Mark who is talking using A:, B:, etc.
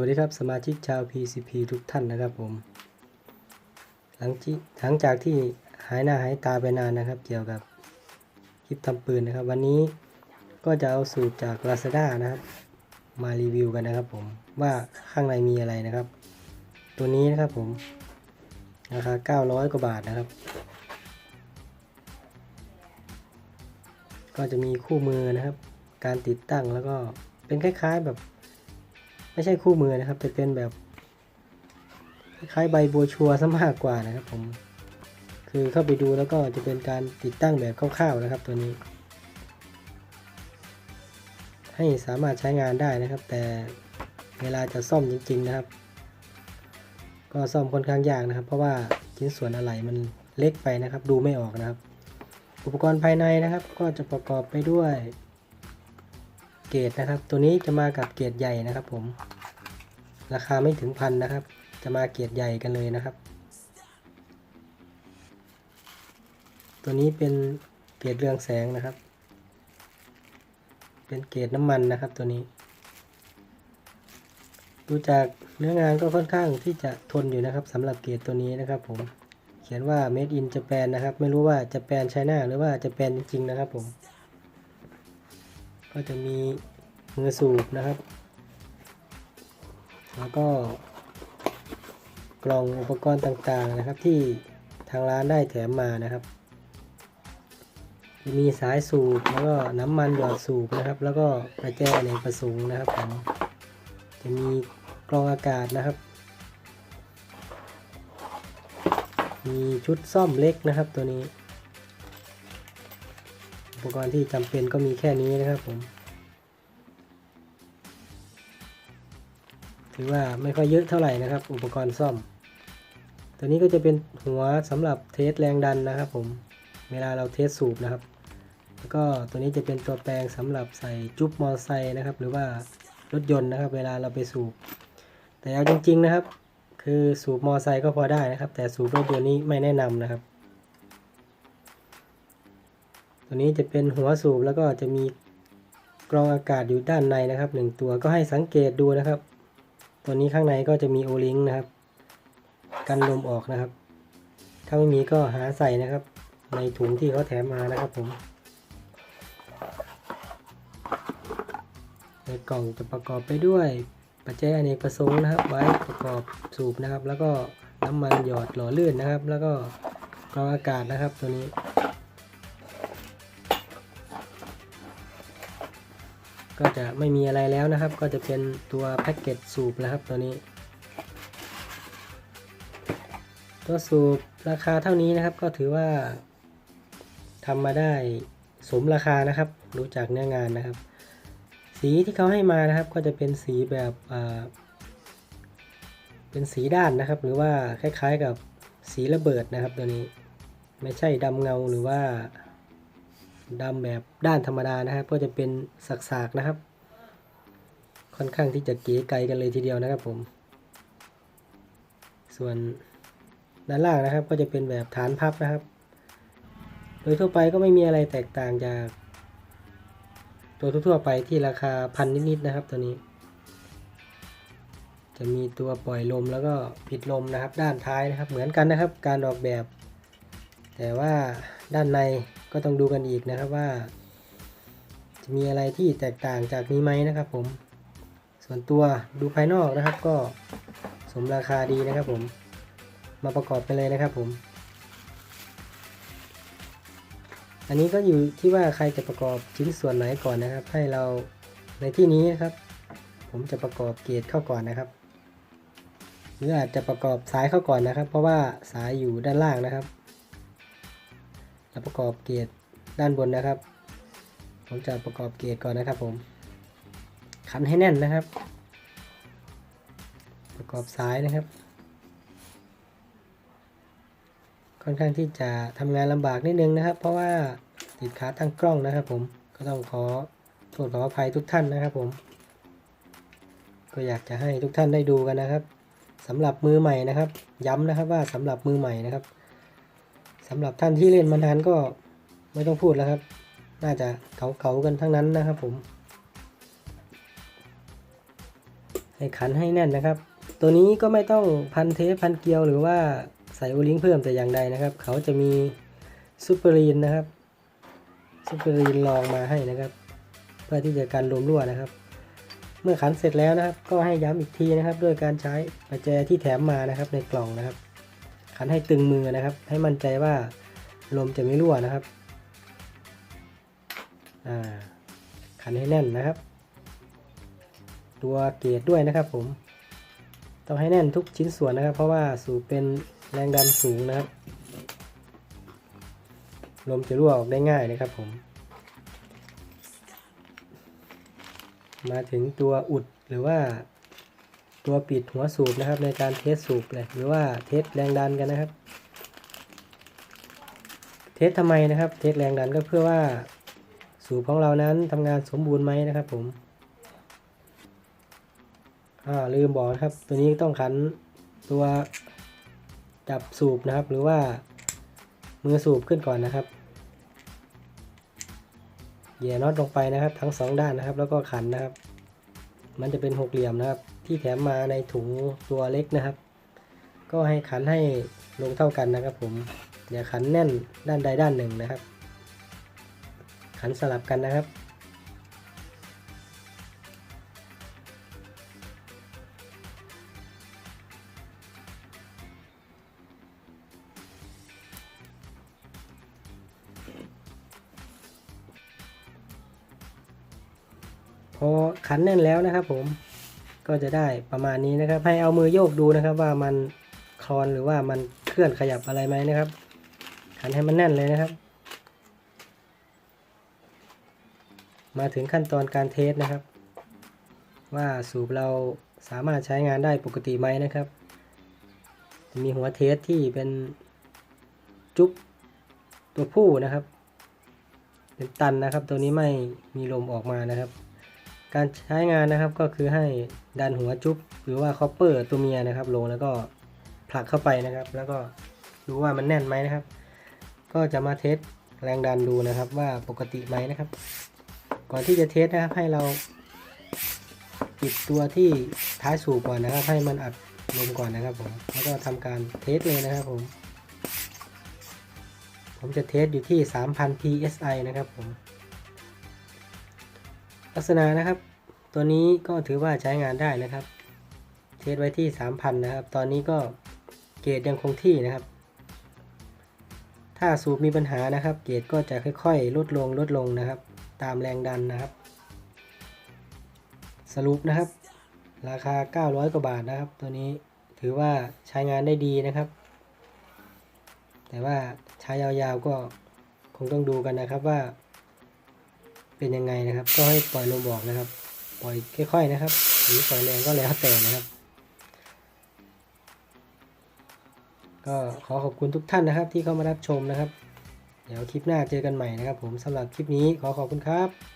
A: วัสดีครับสมาชิกชาว PCP ทุกท่านนะครับผมหลังที่หลังจากที่หายหน้าหายตาไปนานนะครับ เกี่ยวกับคลิปทำปืนนะครับ วันนี้ก็จะเอาสูตรจาก Lazada นะครับ มารีวิวกันนะครับผมว่าข้างในมีอะไรนะครับ ตัวนี้นะครับผมราคา900 กว่าบาทนะครับ ก็จะมีคู่มือนะครับ การติดตั้งแล้วก็เป็นคล้ายๆแบบ ไม่ใช่คู่มือนะครับแต่เป็นแบบคล้ายใบโบวชัวซะมากกว่านะครับผมคือเข้าไปดูแล้วก็จะเป็นการติดตั้งแบบคร่าวๆนะครับตัวนี้ ให้สามารถใช้งานได้นะครับ แต่เวลาจะซ่อมจริง ๆนะครับ ก็ซ่อมค่อนข้างยากนะครับ เพราะว่าชิ้นส่วนอะไหล่มันเล็กไปนะครับ ดูไม่ออกนะครับ อุปกรณ์ภายในนะครับ ก็จะประกอบไปด้วย เกรดนะครับ ตัวนี้จะมากับเกรดใหญ่นะครับผม ราคาไม่ถึงพันนะครับ จะมาเกรดใหญ่กันเลยนะครับ ตัวนี้เป็นเกรดเรืองแสงนะครับ เป็นเกรดน้ำมันนะครับตัวนี้ ดูจากเนื้องานก็ค่อนข้างที่จะทนอยู่นะครับสำหรับเกรดตัวนี้นะครับผม เขียนว่า made in Japan นะครับ ไม่รู้ว่าจะแปลนไชน่าหรือว่าจะแปลนจริงๆนะครับผม ก็จะมีมือสูบนะครับ แล้วก็กล่องอุปกรณ์ต่างๆนะครับที่ทางร้านได้แถมมานะครับ มีสายสูบแล้วก็น้ำมันหยอดสูบนะครับ แล้วก็กระแจในประสูงนะครับผมจะมีกรองอากาศนะครับ มีชุดซ่อมเล็กนะครับตัวนี้ ปกรณ์ที่จำเป็นก็มีแค่นี้นะครับผม ถือว่าไม่ค่อยเยอะเท่าไหร่นะครับ อุปกรณ์ซ่อม ตัวนี้ก็จะเป็นหัวสำหรับเทสแรงดันนะครับผม เวลาเราเทสสูบนะครับ แล้วก็ตัวนี้จะเป็นตัวแปลงสำหรับใส่จุ๊บมอเตอร์ไซค์นะครับ หรือว่ารถยนต์นะครับ เวลาเราไปสูบ แต่เอาจริง ๆนะครับ คือสูบมอเตอร์ไซค์ก็พอได้นะครับ แต่สูบรถยนต์นี้ไม่แนะนำนะครับ ตัวนี้จะเป็นหัวสูบแล้วก็จะมีกรองอากาศอยู่ด้านในนะครับหนึ่งตัวก็ให้สังเกตดูนะครับ ตัวนี้ข้างในก็จะมีโอลิงนะครับ กันลมออกนะครับ ถ้าไม่มีก็หาใส่นะครับ ในถุงที่เขาแถมมานะครับผม ในกล่องจะประกอบไปด้วยปัจจัยอเนกประสงค์นะครับ ไว้ประกอบสูบนะครับ แล้วก็น้ำมันหยอดหล่อลื่นนะครับ แล้วก็กรองอากาศนะครับตัวนี้ ก็จะไม่มีอะไรแล้วนะครับ ก็จะเป็นตัวแพ็กเกจสูบนะครับตัวนี้ ตัวสูบราคาเท่านี้นะครับ ก็ถือว่าทำมาได้สมราคานะครับดูจากเนื้องานนะครับ สีที่เขาให้มานะครับ ก็จะเป็นสีแบบเป็นสีด้านนะครับ หรือว่าคล้ายๆกับสีระเบิดนะครับตัวนี้ ไม่ใช่ดำเงาหรือว่า ดำแบบด้านธรรมดานะครับ ก็จะเป็นสักๆนะครับ ค่อนข้างที่จะเก๋ไกลกันเลยทีเดียวนะครับผม ส่วนด้านล่างนะครับ ก็จะเป็นแบบฐานพับนะครับ โดยทั่วไปก็ไม่มีอะไรแตกต่างจาก ตัวทั่วๆไปที่ราคาพันนิดๆนะครับตัวนี้ จะมีตัวปล่อยลมแล้วก็ปิดลมนะครับ ด้านท้ายนะครับ เหมือนกันนะครับ การออกแบบ แต่ว่าด้านใน ก็ต้องดูกันอีกนะครับว่า จะมีอะไรที่แตกต่างจากนี้ไหมนะครับ ผม ส่วนตัวดูภายนอกนะครับ ก็สมราคาดีนะครับ ผม มาประกอบกันเลยนะครับ ผม อันนี้ก็อยู่ที่ว่าใครจะประกอบชิ้นส่วนไหนก่อนนะครับ ให้เราในที่นี้นะครับ ผมจะประกอบเกรดเข้าก่อนนะครับหรืออาจจะประกอบสายเข้าก่อนนะครับ เพราะว่าสายอยู่ด้านล่างนะครับ แล้วประกอบเกรดด้านบนนะครับ ผมจะประกอบเกรดก่อนนะครับผม ขันให้แน่นนะครับ ประกอบสายนะครับ ค่อนข้างที่จะทำงานลำบากนิดนึงนะครับ เพราะว่าติดขาตั้งกล้องนะครับ ผมก็ต้องขอโทษขออภัยทุกท่านนะครับ ผม ก็อยากจะให้ทุกท่านได้ดูกันนะครับสำหรับมือใหม่นะครับ ย้ำนะครับว่าสำหรับมือใหม่นะครับ สำหรับท่านที่เล่นมานานก็ไม่ต้องพูดแล้วครับ น่าจะเก่าๆกันทั้งนั้นนะครับผม ให้ขันให้แน่นนะครับ ตัวนี้ก็ไม่ต้องพันเทปพันเกลียวหรือว่าใส่โอลิงเพิ่มแต่อย่างใดนะครับ เขาจะมีซูเปอรีนนะครับซูเปอรีนรองมาให้นะครับ เพื่อที่จะกันลมรั่วนะครับ เมื่อขันเสร็จแล้วนะครับ ก็ให้ย้ำอีกทีนะครับ ด้วยการใช้ประแจที่แถมมานะครับในกล่องนะครับ ขันให้ตึงมือนะครับ ให้มั่นใจว่าลมจะไม่รั่วนะครับอ่าขันให้แน่นนะครับ ตัวเกรดด้วยนะครับผม ต้องให้แน่นทุกชิ้นส่วนนะครับ เพราะว่าสูบเป็นแรงดันสูงนะครับ ลมจะรั่วออกได้ง่ายนะครับผม มาถึงตัวอุดหรือว่า ตัวปิดหัวสูบนะครับ ในการเทสสูบเลยหรือว่าเทสแรงดันกันนะครับ เทสทำไมนะครับ เทสแรงดันก็เพื่อว่าสูบของเรานั้นทำงานสมบูรณ์ไหมนะครับ ผมอ่าลืมบอกนะครับ ตัวนี้ต้องขันตัวจับสูบนะครับ หรือว่ามือสูบขึ้นก่อนนะครับเหยียน็อตลงไปนะครับ ทั้งสองด้านนะครับ แล้วก็ขันนะครับ มันจะเป็นหกเหลี่ยมนะครับ ที่แถมมาในถุงตัวเล็กนะครับ ก็ให้ขันให้ลงเท่ากันนะครับผมอย่าขันแน่นด้านใดด้านหนึ่งนะครับ ขันสลับกันนะครับ พอขันแน่นแล้วนะครับผม ก็จะได้ประมาณนี้นะครับ ให้เอามือโยกดูนะครับ ว่ามันคลอนหรือว่ามันเคลื่อนขยับอะไรไหมนะครับขันให้มันแน่นเลยนะครับ มาถึงขั้นตอนการเทสนะครับ ว่าสูบเราสามารถใช้งานได้ปกติไหมนะครับมีหัวเทสที่เป็นจุ๊บตัวผู้นะครับ เป็นตันนะครับ ตัวนี้ไม่มีลมออกมานะครับ การใช้งานนะครับก็คือให้ดันหัวจุ๊บหรือว่าคอปเปอร์ตัวเมียนะครับ ลงแล้วก็ผลักเข้าไปนะครับ แล้วก็ดูว่ามันแน่นไหมนะครับ ก็จะมาเทสแรงดันดูนะครับ ว่าปกติไหมนะครับ ก่อนที่จะเทสนะครับให้เราปิดตัวที่ท้ายสูบก่อนนะครับ ให้มันอัดลมก่อนนะครับผมแล้วก็ทำการเทสเลยนะครับผมผมจะเทสอยู่ที่ 3,000 psi นะครับผม ลักษณะนะครับ ตัวนี้ก็ถือว่าใช้งานได้นะครับเทสไว้ที่ 3,000 นะครับ ตอนนี้ก็เกรดยังคงที่นะครับ ถ้าสูบมีปัญหานะครับ เกรดก็จะค่อยๆ ลดลงลดลงนะครับ ตามแรงดันนะครับ สรุปนะครับ ราคา 900 กว่าบาทนะครับ ตัวนี้ถือว่าใช้งานได้ดีนะครับ แต่ว่าใช้ยาวๆก็คงต้องดูกันนะครับว่า เป็นยังไงนะครับ ก็ให้ปล่อยลมบอกนะครับ ปล่อยค่อยๆนะครับ หรือปล่อยแรงก็แล้วแต่นะครับ ก็ขอขอบคุณทุกท่านนะครับ ที่เข้ามารับชมนะครับ เดี๋ยวคลิปหน้าเจอกันใหม่นะครับ ผมสำหรับคลิปนี้ขอขอบคุณครับ